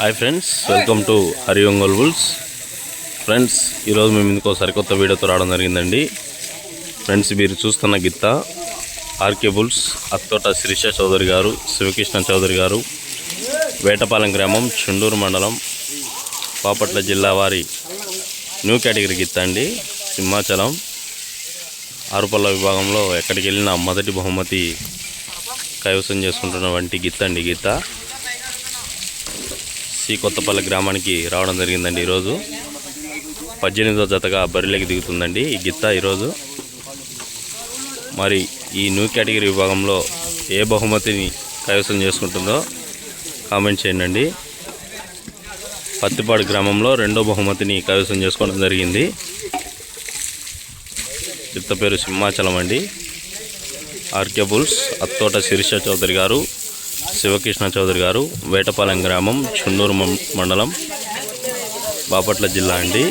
Hi friends welcome to Hari Ongole bulls. Friends ఈరోజు మేము ఇందుకో సరికొత్త వీడియోతో రావడం జరిగిందండి. ఫ్రెండ్స్ మీరు చూస్తున్న గిత్త ఆర్కే బుల్స్ అత్తోట శిరీష చౌదరి గారు శివకృష్ణ చౌదరి గారు వేటపాలెం గ్రామం చుండూరు మండలం పాపట్ల జిల్లా వారి న్యూ కేటగిరీ గిత్త అండి. సింహాచలం ఆరుపల్ల విభాగంలో ఎక్కడికి వెళ్ళిన మొదటి బహుమతి కైవసం చేసుకుంటున్న వంటి గిత్త అండి గీత సి కొత్తపల్లి గ్రామానికి రావడం జరిగిందండి ఈరోజు. పద్దెనిమిదో జతగా బరిలోకి దిగుతుందండి ఈ గిత్త ఈరోజు. మరి ఈ న్యూ కేటగిరీ విభాగంలో ఏ బహుమతిని కైవసం చేసుకుంటుందో కామెంట్ చేయండి పత్తిపాడు గ్రామంలో రెండో బహుమతిని కైవసం చేసుకోవడం జరిగింది. గిత్త పేరు సింహాచలం అండి. ఆర్కే బుల్స్ అత్తోట శిరీష చౌదరి గారు శివకృష్ణ చౌదరి గారు వేటపాలెం గ్రామం చున్నూరు మం- మండలం బాపట్ల జిల్లా అండి.